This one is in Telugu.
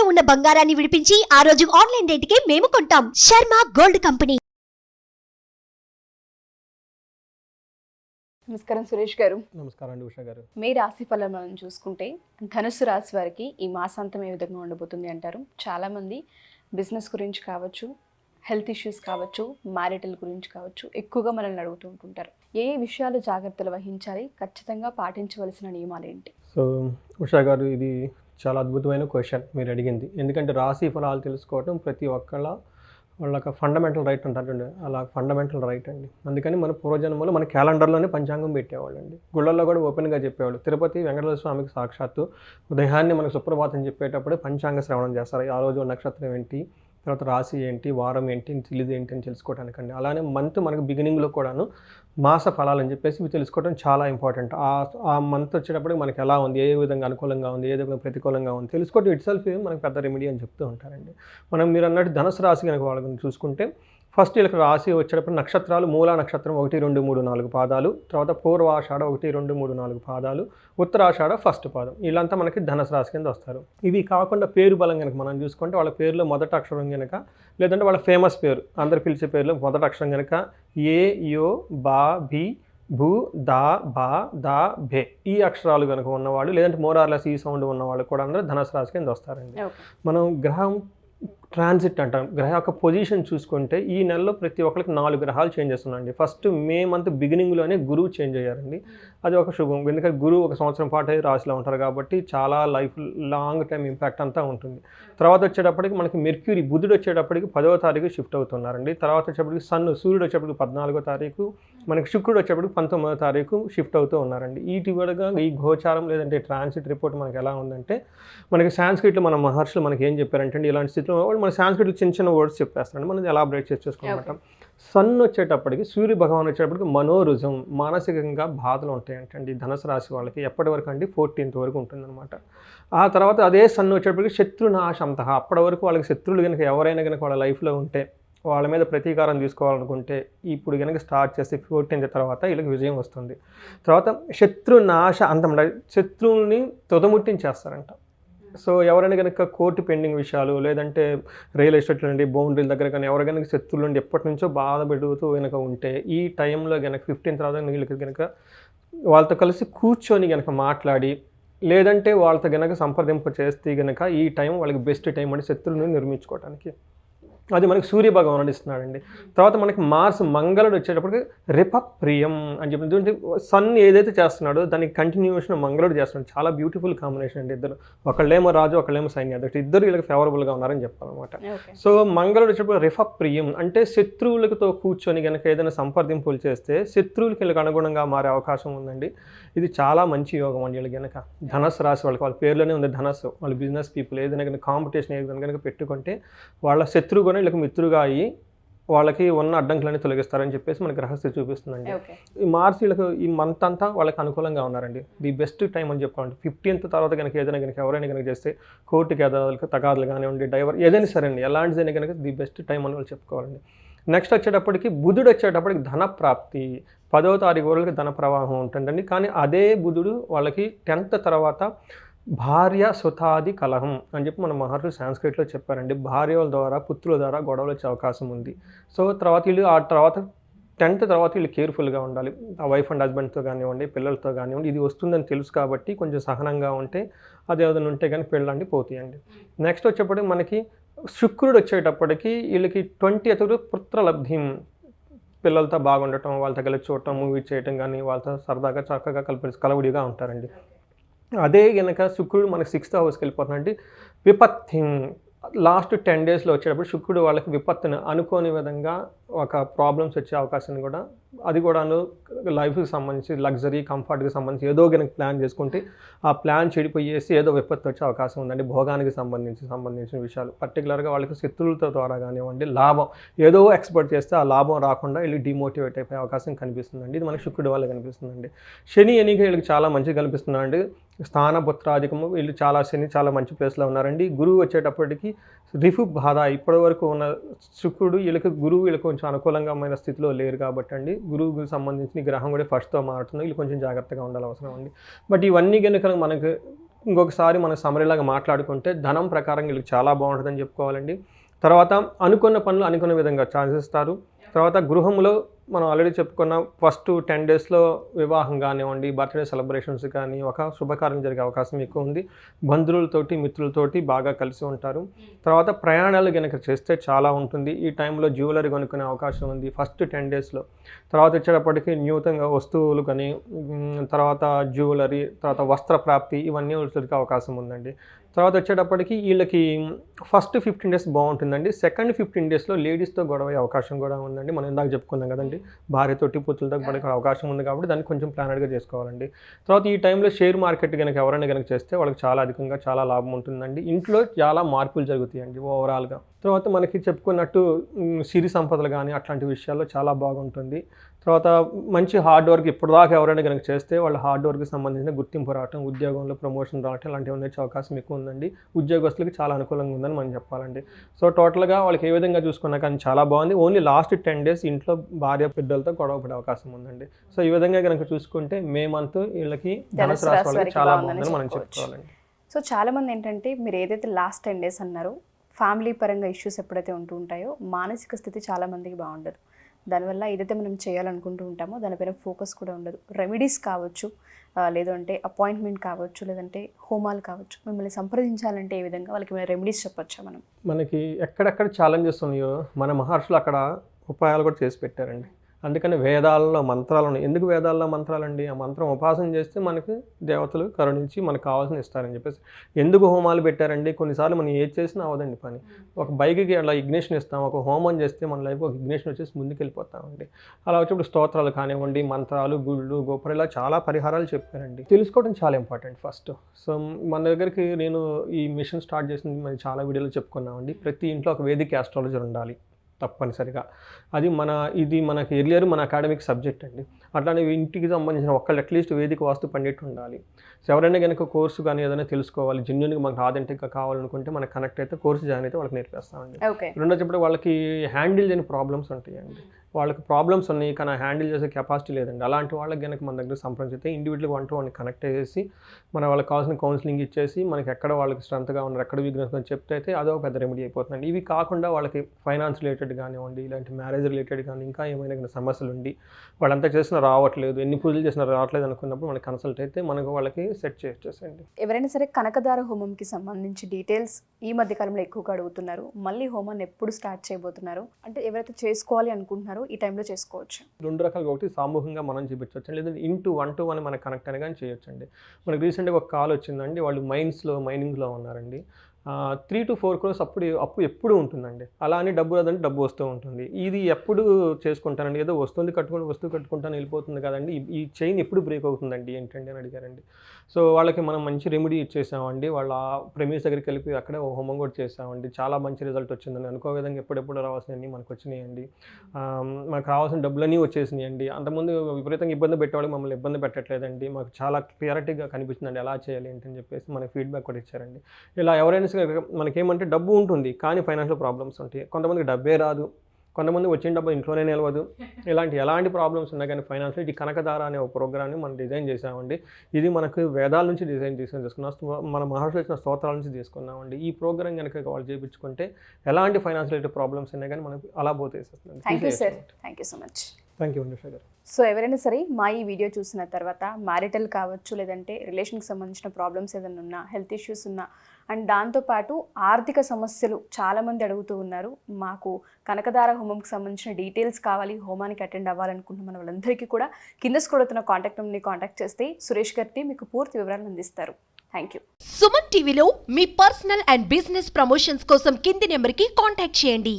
తాకట్టులో ఉన్న బంగారాన్ని విడిపించి ఆ రోజు ఆన్లైన్ రేటుకే మేము కొంటాం. Sharma gold company. నమస్కారం సురేష్ గారు. నమస్కారం అండి ఉషా గారు. మీ రాశి ఫలం మనం చూసుకుంటే ధనుసు రాశి వారికి ఈ మాసాంతం ఏ విధంగా ఉండబోతుంది అంటారు? చాలామంది బిజినెస్ గురించి కావచ్చు హెల్త్ ఇష్యూస్ కావచ్చు మ్యారిటల్ గురించి కావచ్చు ఎక్కువగా మనల్ని అడుగుతూ ఉంటుంటారు. ఏ ఏ విషయాలు జాగ్రత్తలు వహించాలి? ఖచ్చితంగా పాటించవలసిన నియమాలు ఏంటి? సో ఉషా గారు ఇది చాలా అద్భుతమైన క్వశ్చన్ మీరు అడిగింది. ఎందుకంటే రాశి ఫలాలు తెలుసుకోవటం ప్రతి ఒక్కళ్ళ వాళ్ళకి ఫండమెంటల్ రైట్ అంటారండి అలా ఫండమెంటల్ రైట్ అండి. అందుకని మన పూర్వజన్మలో మన క్యాలెండర్లోనే పంచాంగం పెట్టేవాళ్ళు అండి గుళ్ళల్లో కూడా ఓపెన్గా చెప్పేవాళ్ళు. తిరుపతి వెంకటేశ్వర స్వామికి సాక్షాత్తు ఉదయాన్నే మనకు సుప్రభాతం చెప్పేటప్పుడు పంచాంగ శ్రవణం చేస్తారు. ఆ రోజు నక్షత్రం ఏంటి? తర్వాత రాశి ఏంటి వారం ఏంటి తెలియదు ఏంటి అని తెలుసుకోవడానికండి అలానే మంత్ మనకు బిగినింగ్లో కూడాను మాస ఫలాలు అని చెప్పేసి ఇవి తెలుసుకోవడం చాలా ఇంపార్టెంట్ ఆ ఆ మంత్ వచ్చేటప్పుడు మనకి ఎలా ఉంది ఏ విధంగా అనుకూలంగా ఉంది ఏ విధంగా ప్రతికూలంగా ఉంది తెలుసుకోవడం ఇట్ సెల్ఫ్ మనకి పెద్ద రెమెడీ అని చెప్తూ ఉంటారండి. మనం మీరు అన్నట్టు ధనుసు రాశి కనుక వాళ్ళని చూసుకుంటే ఫస్ట్ వీళ్ళకి రాశి వచ్చేటప్పుడు నక్షత్రాలు మూలా నక్షత్రం ఒకటి రెండు మూడు నాలుగు పాదాలు తర్వాత పూర్వాషాఢ ఒకటి రెండు మూడు నాలుగు పాదాలు ఉత్తరాషాఢ ఫస్ట్ పాదం. వీళ్ళంతా మనకి ధనుసు రాశి కింద వస్తారు. ఇవి కాకుండా పేరు బలం కనుక మనం చూసుకుంటే వాళ్ళ పేరులో మొదటి అక్షరం కనుక లేదంటే వాళ్ళ ఫేమస్ పేరు అందరు పిలిచే పేరులో మొదటి అక్షరం కనుక ఏ యో బా బి భూ దా బా దా భే. ఈ అక్షరాలు కనుక ఉన్నవాళ్ళు లేదంటే మోరార్లెస్ ఈ సౌండ్ ఉన్నవాళ్ళు కూడా అందరూ ధనుసు రాశి కింద వస్తారండి. మనం గ్రహం ట్రాన్సిట్ అంటాం. గ్రహ యొక్క పొజిషన్ చూసుకుంటే ఈ నెలలో ప్రతి ఒక్కరికి నాలుగు గ్రహాలు చేంజ్ చేస్తున్నాయండి. ఫస్ట్ మే మంత్ బిగినింగ్లోనే గురువు చేంజ్ అయ్యారండి. అది ఒక శుభం. ఎందుకంటే గురువు ఒక సంవత్సరం పాటు రాశిలో ఉంటారు కాబట్టి చాలా లైఫ్ లాంగ్ టైం ఇంపాక్ట్ అంతా ఉంటుంది. తర్వాత వచ్చేటప్పటికి మనకి మెర్క్యూరీ బుధుడు వచ్చేటప్పటికి పదవ తారీఖు షిఫ్ట్ అవుతున్నారండి. తర్వాత వచ్చేటప్పటికి సన్ సూర్యుడు వచ్చేటప్పటికి పద్నాలుగో తారీఖు మనకి శుక్రుడు వచ్చేటప్పటికి పంతొమ్మిదో తారీఖు షిఫ్ట్ అవుతూ ఉన్నారండి. ఈటివడగా ఈ గోచారం లేదంటే ట్రాన్సిట్ రిపోర్ట్ మనకి ఎలా ఉందంటే మనకి సాంస్క్రిట్లో మన మహర్షులు మనకి ఏం చెప్పారంటే ఇలాంటి స్థితిలో వాళ్ళు మన సాంస్క్రిట్లో చిన్న చిన్న వర్డ్స్ చెప్పేస్తారండి. మనం ఎలాబరేట్ చేసి చేసుకోమంటాం సన్ వచ్చేటప్పటికి సూర్య భగవాన్ వచ్చేటప్పటికి మనోరుజం మానసికంగా బాధలు ఉంటాయంటండి ధనుసు రాశి వాళ్ళకి. ఎప్పటి వరకు అండి? ఫోర్టీన్త్ వరకు ఉంటుందన్నమాట. ఆ తర్వాత అదే సన్ వచ్చేటప్పటికి శత్రునాశంత అప్పటి వరకు వాళ్ళకి శత్రువులు కనుక ఎవరైనా కనుక వాళ్ళ లైఫ్లో ఉంటే వాళ్ళ మీద ప్రతీకారం తీసుకోవాలనుకుంటే ఇప్పుడు కనుక స్టార్ట్ చేస్తే ఫోర్టీన్త్ తర్వాత వీళ్ళకి విజయం వస్తుంది. తర్వాత శత్రునాశ అంతం శత్రువుని తుదముట్టించేస్తారంట. సో ఎవరైనా కనుక కోర్టు పెండింగ్ విషయాలు లేదంటే రియల్ ఎస్టేట్ నుండి బౌండరీల దగ్గర కానీ ఎవరు కనుక శత్రువుల నుండి ఎప్పటి నుంచో బాధ పెడుతూ కనుక ఉంటే ఈ టైంలో కనుక ఫిఫ్టీన్ తర్వాత వీళ్ళకి కనుక వాళ్ళతో కలిసి కూర్చొని కనుక మాట్లాడి లేదంటే వాళ్ళతో కనుక సంప్రదింపు చేస్తే కనుక ఈ టైం వాళ్ళకి బెస్ట్ టైం అని శత్రువుని నిర్మించుకోవడానికి అది మనకి సూర్య భగవానుడు ఇస్తున్నాడండి తర్వాత మనకి మార్స్ మంగళుడు వచ్చేటప్పటికి రిపప్రియం అని చెప్పి ఎందుకంటే సన్ ఏదైతే చేస్తున్నాడో దానికి కంటిన్యూషన్ మంగళుడు చేస్తున్నాడు. చాలా బ్యూటిఫుల్ కాంబినేషన్ అండి ఇద్దరు. ఒకళ్ళేమో రాజు ఒకళ్ళేమో సైన్యాధ్యక్షుడు ఇద్దరు వీళ్ళకి ఫేవరబుల్గా ఉన్నారని చెప్పాలన్నమాట. సో మంగళుడు వచ్చేటప్పుడు రిఫప్రియం అంటే శత్రువులతో కూర్చొని కనుక ఏదైనా సంప్రదింపులు చేస్తే శత్రువులకి వీళ్ళకి అనుగుణంగా మారే అవకాశం ఉందండి. ఇది చాలా మంచి యోగం అండి వీళ్ళకి కనుక ధనస్సు రాసి వాళ్ళకి వాళ్ళ పేర్లోనే ఉంది ధనస్సు. వాళ్ళ బిజినెస్ పీపుల్ ఏదైనా కనుక కాంపిటీషన్ ఏదైనా కనుక పెట్టుకుంటే వాళ్ళ శత్రువు కూడా వీళ్ళకి మిత్రుగా అయ్యి వాళ్ళకి ఉన్న అడ్డంకులన్నీ తొలగిస్తారని చెప్పేసి మనకి రహస్య చూపిస్తుందండి. ఈ మార్చి వీళ్ళకి ఈ మంత్ అంతా వాళ్ళకి అనుకూలంగా ఉన్నారండి. ది బెస్ట్ టైం అని చెప్పుకోండి. ఫిఫ్టీన్త్ తర్వాత కనుక ఏదైనా కనుక ఎవరైనా కనుక చేస్తే కోర్టుకి ఎదలకు తగాదులు కానివ్వండి డైవర్ ఏదైనా సరే అండి ఎలాంటిదైనా కనుక ది బెస్ట్ టైం అని వాళ్ళు చెప్పుకోవాలండి. నెక్స్ట్ వచ్చేటప్పటికి బుధుడు వచ్చేటప్పటికి ధన ప్రాప్తి పదవ తారీఖు వరకు ధన ప్రవాహం ఉంటుందండి. కానీ అదే బుధుడు వాళ్ళకి టెన్త్ తర్వాత భార్య సుతాది కలహం అని చెప్పి మన మహర్షులు సాంస్క్రిట్లో చెప్పారండి. భార్యల ద్వారా పుత్రుల ద్వారా గొడవలు వచ్చే అవకాశం ఉంది. సో తర్వాత వీళ్ళు ఆ తర్వాత టెన్త్ తర్వాత వీళ్ళు కేర్ఫుల్గా ఉండాలి. ఆ వైఫ్ అండ్ హస్బెండ్తో కానివ్వండి పిల్లలతో కానివ్వండి ఇది వస్తుందని తెలుసు కాబట్టి కొంచెం సహనంగా ఉంటే అది ఏదైనా ఉంటే కానీ పెళ్ళండి పోతాయండి. నెక్స్ట్ వచ్చేప్పటికి మనకి శుక్రుడు వచ్చేటప్పటికి వీళ్ళకి ట్వంటీ అతడు పుత్రలబ్ధిం. పిల్లలతో బాగుండటం వాళ్ళతో కలిసి చూడటం మూవీ చేయటం కానీ వాళ్ళతో సరదాగా చక్కగా కలిపి కలవుడిగా ఉంటారండి. అదే కనుక శుక్రుడు మనకి సిక్స్త్ హౌస్కి వెళ్ళిపోతున్నాడు విపత్తి. లాస్ట్ టెన్ డేస్లో వచ్చేటప్పుడు శుక్రుడు వాళ్ళకి విపత్తుని అనుకోని విధంగా ఒక ప్రాబ్లమ్స్ వచ్చే అవకాశం కూడా అది కూడాను లైఫ్కి సంబంధించి లగ్జరీ కంఫర్ట్కి సంబంధించి ఏదో కనుక ప్లాన్ చేసుకుంటే ఆ ప్లాన్ చెడిపోయేసి ఏదో విపత్తు వచ్చే అవకాశం ఉందండి. భోగానికి సంబంధించి సంబంధించిన విషయాలు. పర్టికులర్గా వాళ్ళకి శత్రువులతో ద్వారా కానివ్వండి లాభం. ఏదో ఎక్స్పెక్ట్ చేస్తే ఆ లాభం రాకుండా వీళ్ళు డిమోటివేట్ అయిపోయే అవకాశం కనిపిస్తుందండి. ఇది మనకి శుక్రుడు వల్ల కనిపిస్తుందండి. శని ఎనిక వీళ్ళకి చాలా మంచిగా కనిపిస్తుందండి స్థానపుత్రాధికము. వీళ్ళు చాలా శని చాలా మంచి ప్లేస్లో ఉన్నారండి. గురువు వచ్చేటప్పటికి రిఫు బాధ. ఇప్పటివరకు ఉన్న శుక్రుడు వీళ్ళకి గురువు వీళ్ళకి కొంచెం అనుకూలంగా స్థితిలో లేరు కాబట్టి అండి. గురువుకి సంబంధించిన గ్రహం కూడా ఫస్ట్తో మారుతుంది. వీళ్ళు కొంచెం జాగ్రత్తగా ఉండాలి అవసరం అండి. బట్ ఇవన్నీ కనుక మనకు ఇంకొకసారి మన సమరీలాగా మాట్లాడుకుంటే ధనం ప్రకారం వీళ్ళకి చాలా బాగుంటుందని చెప్పుకోవాలండి. తర్వాత అనుకున్న పనులు అనుకున్న విధంగా ఛాన్సెస్ ఇస్తారు తర్వాత గృహంలో మనం ఆల్రెడీ చెప్పుకున్న ఫస్ట్ టెన్ డేస్లో వివాహం కానివ్వండి బర్త్డే సెలబ్రేషన్స్ కానీ ఒక శుభకార్యం జరిగే అవకాశం ఎక్కువ ఉంది. బంధువులతోటి మిత్రులతోటి బాగా కలిసి ఉంటారు. తర్వాత ప్రయాణాలు కనుక చేస్తే చాలా ఉంటుంది. ఈ టైంలో జ్యువెలరీ కొనుక్కునే అవకాశం ఉంది ఫస్ట్ టెన్ డేస్లో తర్వాత వచ్చేటప్పటికి నూతనంగా వస్తువులు కానీ తర్వాత జ్యువెలరీ తర్వాత వస్త్ర ప్రాప్తి ఇవన్నీ వచ్చేందుకు అవకాశం ఉందండి. తర్వాత వచ్చేటప్పటికి వీళ్ళకి ఫస్ట్ ఫిఫ్టీన్ డేస్ బాగుంటుందండి. సెకండ్ ఫిఫ్టీన్ డేస్లో లేడీస్తో గొడవ అయ్యే అవకాశం కూడా ఉందండి. మనం ఇందాక చెప్పుకున్నాం కదండి. భార్యతోటి పుత్రులతో పడే అవకాశం ఉంది కాబట్టి దాన్ని కొంచెం ప్లానెడ్గా చేసుకోవాలండి. తర్వాత ఈ టైంలో షేర్ మార్కెట్ కనుక ఎవరైనా కనుక చేస్తే వాళ్ళకి చాలా అధికంగా చాలా లాభం ఉంటుందండి. ఇంట్లో చాలా మార్పులు జరుగుతాయండి ఓవరాల్గా తర్వాత మనకి చెప్పుకున్నట్టు సిరి సంపదలు కానీ అట్లాంటి విషయాల్లో చాలా బాగుంటుంది. తర్వాత మంచి హార్డ్ వర్క్ ఇప్పటిదాకా ఎవరైనా కనుక చేస్తే వాళ్ళ హార్డ్ వర్క్కి సంబంధించిన గుర్తింపు రావటం ఉద్యోగంలో ప్రమోషన్ రావటం ఇలాంటివి వచ్చే అవకాశం ఎక్కువ ఉందండి. ఉద్యోగస్తులకి చాలా అనుకూలంగా ఉందని మనం చెప్పాలండి. సో టోటల్గా వాళ్ళకి ఏ విధంగా చూసుకున్నా కానీ చాలా బాగుంది. ఓన్లీ లాస్ట్ టెన్ డేస్ ఇంట్లో భార్య బిడ్డలతో గొడవ పడే అవకాశం ఉందండి. సో ఈ విధంగా కనుక చూసుకుంటే మే మంత్ వీళ్ళకి ధనుసు రాశి వాళ్ళకి చాలా బాగుందని మనం. చెప్పుకోవాలండి. సో చాలామంది ఏంటంటే మీరు ఏదైతే లాస్ట్ టెన్ డేస్ అన్నారో ఫ్యామిలీ పరంగా ఇష్యూస్ ఎప్పుడైతే ఉంటూ ఉంటాయో మానసిక స్థితి చాలా మందికి బాగుండదు. దానివల్ల ఏదైతే మనం చేయాలనుకుంటూ ఉంటామో దానిపైన ఫోకస్ కూడా ఉండదు. రెమెడీస్ కావచ్చు లేదంటే అపాయింట్మెంట్ కావచ్చు లేదంటే హోమాలు కావచ్చు మిమ్మల్ని సంప్రదించాలంటే ఏ విధంగా వాళ్ళకి ఏమైనా రెమెడీస్ చెప్పొచ్చా మనం? మనకి ఎక్కడెక్కడ ఛాలెంజెస్ ఉన్నాయో మన మహర్షులు అక్కడ ఉపాయాలు కూడా చేసి పెట్టారండి. అందుకని వేదాలలో మంత్రాలు ఉన్నాయి ఎందుకు వేదాల్లో మంత్రాలండి? ఆ మంత్రం ఉపాసన చేస్తే మనకి దేవతలు కరుణించి మనకు కావాల్సిన ఇస్తారని చెప్పేసి. ఎందుకు హోమాలు పెట్టారండి? కొన్నిసార్లు మనం ఏది చేసినా అవదండి పని. ఒక బైక్కి అలా ఇగ్నిషన్ ఇస్తాం. ఒక హోమం చేస్తే మన లైఫ్ ఒక ఇగ్నిషన్ వచ్చేసి ముందుకు వెళ్ళిపోతామండి అలా వచ్చినప్పుడు స్తోత్రాలు కానివ్వండి మంత్రాలు గుళ్ళు గోపురం ఇలా చాలా పరిహారాలు చెప్పారండి. తెలుసుకోవడం చాలా ఇంపార్టెంట్ ఫస్ట్. సో మన దగ్గరికి నేను ఈ మిషన్ స్టార్ట్ చేసింది మనం చాలా వీడియోలో చెప్పుకున్నామండి. ప్రతి ఇంట్లో ఒక వేదిక ఆస్ట్రాలజర్ ఉండాలి. తప్పనిసరిగా. అది మన ఇది మనకి ఎర్లియర్ మన అకాడమిక్ సబ్జెక్ట్ అండి. అట్లానే ఇంటికి సంబంధించిన ఒక్కళ్ళు అట్లీస్ట్ వేదిక వాస్తు పండిట్ ఉండాలి. ఎవరైనా కనుక కోర్సు కానీ ఏదైనా తెలుసుకోవాలి జెన్యున్గా మనకు ఆథెంటిక్గా కావాలనుకుంటే మనకు కనెక్ట్ అయితే కోర్సు జాయిన్ అయితే వాళ్ళకి నేర్పిస్తామండి. రెండో చెప్పడం వాళ్ళకి హ్యాండిల్ చేయని ప్రాబ్లమ్స్ ఉంటాయండి. వాళ్ళకి ప్రాబ్లమ్స్ ఉన్నాయి కానీ హ్యాండిల్ చేసే కెపాసిటీ లేదండి. అలాంటి వాళ్ళకి కనుక మన దగ్గర సంప్రదించితే ఇండివిజువల్గా వన్ టు వన్ కనెక్ట్ చేసి మన వాళ్ళకి కావాల్సిన కౌన్సిలింగ్ ఇచ్చేసి మనకి ఎక్కడ వాళ్ళకి స్ట్రెంత్గా ఉన్నారు ఎక్కడ వీక్నెస్ అని చెప్తే అయితే అదో పెద్ద రెమెడీ అయిపోతుందండి. ఇవి కాకుండా వాళ్ళకి ఫైనాన్స్ రిలేటెడ్ కానివ్వండి ఇలాంటి మ్యారేజ్ రిలేటెడ్ కానీ ఇంకా ఏమైనా కానీ సమస్యలు ఉండి వాళ్ళంతా చేసినా రావట్లేదు ఎన్ని పూజలు చేసినా రావట్లేదు అనుకున్నప్పుడు మనకి కన్సల్ట్ అయితే మనకు వాళ్ళకి సెట్ చేసేసండి ఎవరైనా సరే కనకదార హోమంకి సంబంధించి డీటెయిల్స్ ఈ మధ్య కాలంలో ఎక్కువగా అడుగుతున్నారు. మళ్ళీ హోమాన్ని ఎప్పుడు స్టార్ట్ చేయబోతున్నారు? అంటే ఎవరైతే చేసుకోవాలి అనుకుంటున్నారో ఈ టైంలో చేసుకోవచ్చు. రెండు రకాలుగా ఒకటి సామూహికంగా మనం చూపించవచ్చు లేదంటే ఇంటూ వన్ టు వన్ మనకు కనెక్ట్ అని కానీ చేయొచ్చండి. మనకి రీసెంట్గా ఒక కాల్ వచ్చిందండి. వాళ్ళు మైన్స్లో మైనింగ్లో ఉన్నారండి. త్రీ టు ఫోర్ క్రోర్స్ అప్పుడు అప్పు ఎప్పుడు ఉంటుందండి. అలా అని డబ్బు రాదంటే డబ్బు వస్తూ ఉంటుంది. ఇది ఎప్పుడు చేసుకుంటానండి. ఏదో వస్తుంది కట్టుకుని వస్తువు కట్టుకుంటాను వెళ్ళిపోతుంది కదండి. ఈ- చైన్ ఎప్పుడు బ్రేక్ అవుతుందండి ఏంటండి అని అడిగారండి. సో వాళ్ళకి మనం మంచి రెమెడీ ఇచ్చేసామండి. వాళ్ళ ప్రెమిస్ దగ్గరికి వెళ్ళి అక్కడే హోమం కూడా చేసామండి. చాలా మంచి రిజల్ట్ వచ్చిందని అనుకో విధంగా ఎప్పుడెప్పుడు రావాల్సినవి మనకు వచ్చినాయండి. మాకు రావాల్సిన డబ్బులన్నీ వచ్చేసినాయండి. అంతకుముందు విపరీతంగా ఇబ్బంది పెట్టేవాళ్ళు మమ్మల్ని ఇబ్బంది పెట్టట్లేదండి. మాకు చాలా క్లియారిటీగా కనిపిస్తుందండి ఎలా చేయాలి ఏంటని చెప్పేసి మనకి ఫీడ్బ్యాక్ కూడా ఇచ్చారండి. ఇలా ఎవరైనా సరే మనకేమంటే డబ్బు ఉంటుంది కానీ ఫైనాన్షియల్ ప్రాబ్లమ్స్ ఉంటాయి. కొంతమందికి డబ్బే రాదు కొంతమంది వచ్చిన డబ్బు ఇంట్లోనే నిలవదు. ఇలాంటి ఎలాంటి ప్రాబ్లమ్స్ ఉన్నా కానీ ఫైనాన్షియల్ ఈ కనకదార అనే ఒక ప్రోగ్రామ్ని మనం డిజైన్ చేసామండి ఇది మనకు వేదాల నుంచి డిజైన్ తీసుకొని తీసుకున్నాం మన మహర్షులు ఇచ్చిన స్తోత్రాల నుంచి తీసుకున్నామండి. ఈ ప్రోగ్రామ్ కనుక వాళ్ళు చేయించుకుంటే ఎలాంటి ఫైనాన్షియల్ ప్రాబ్లమ్స్ ఉన్నా కానీ మనకు అలా పోతే thank you sir thank you so much thank you అండి గారు. సో ఎవరైనా సరే మా ఈ వీడియో చూసిన తర్వాత మ్యారిటల్ కావచ్చు లేదంటే రిలేషన్కి సంబంధించిన ప్రాబ్లమ్స్ ఏదైనా ఉన్నా హెల్త్ ఇష్యూస్ ఉన్నా అండ్ దాంతోపాటు ఆర్థిక సమస్యలు చాలామంది అడుగుతూ ఉన్నారు. మాకు కనకదార హోమంకి సంబంధించిన డీటెయిల్స్ కావాలి హోమానికి అటెండ్ అవ్వాలనుకుంటున్న మన వాళ్ళందరికీ కూడా కింద స్క్రోల్ కాంటాక్ట్ నెంబర్ని కాంటాక్ట్ చేస్తే సురేష్ గారికి మీకు పూర్తి వివరాలు అందిస్తారు. థ్యాంక్ యూ సుమన్ టీవీలో మీ పర్సనల్ అండ్ బిజినెస్ ప్రమోషన్స్ కోసం కింది నెంబర్కి కాంటాక్ట్ చేయండి.